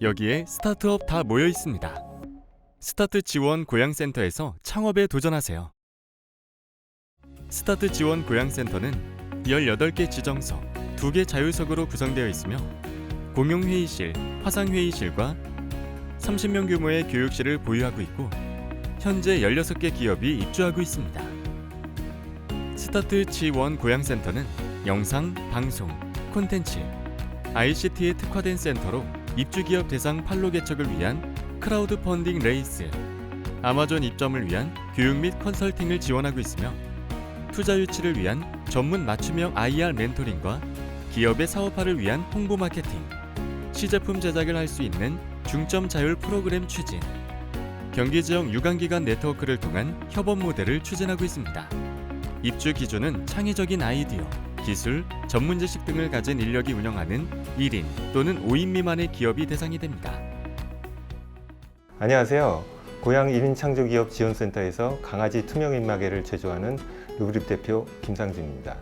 여기에 스타트업 다 모여 있습니다. 스타트 지원 고양센터에서 창업에 도전하세요. 스타트 지원 고양센터는 18개 지정석, 2개 자유석으로 구성되어 있으며 공용 회의실, 화상 회의실과 30명 규모의 교육실을 보유하고 있고 현재 16개 기업이 입주하고 있습니다. 스타트 지원 고양센터는 영상, 방송, 콘텐츠, ICT에 특화된 센터로 입주 기업 대상 판로 개척을 위한 크라우드 펀딩 레이스, 아마존 입점을 위한 교육 및 컨설팅을 지원하고 있으며 투자 유치를 위한 전문 맞춤형 IR 멘토링과 기업의 사업화를 위한 홍보 마케팅, 시제품 제작을 할 수 있는 중점 자율 프로그램 추진, 경기 지역 유관기관 네트워크를 통한 협업 모델을 추진하고 있습니다. 입주 기준은 창의적인 아이디어, 기술, 전문 지식 등을 가진 인력이 운영하는 1인 또는 5인 미만의 기업이 대상이 됩니다. 안녕하세요. 고양 1인 창조기업 지원센터에서 강아지 투명 입마개를 제조하는 루브립 대표 김상준입니다.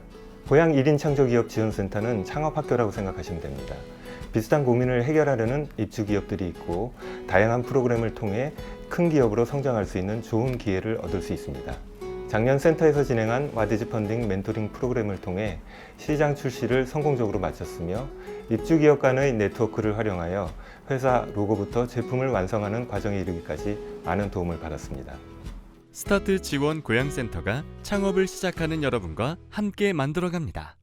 고양 1인 창조기업 지원센터는 창업학교라고 생각하시면 됩니다. 비슷한 고민을 해결하려는 입주 기업들이 있고 다양한 프로그램을 통해 큰 기업으로 성장할 수 있는 좋은 기회를 얻을 수 있습니다. 작년 센터에서 진행한 와디즈 펀딩 멘토링 프로그램을 통해 시장 출시를 성공적으로 마쳤으며 입주 기업 간의 네트워크를 활용하여 회사 로고부터 제품을 완성하는 과정에 이르기까지 많은 도움을 받았습니다. 스타트 지원 고양센터가 창업을 시작하는 여러분과 함께 만들어갑니다.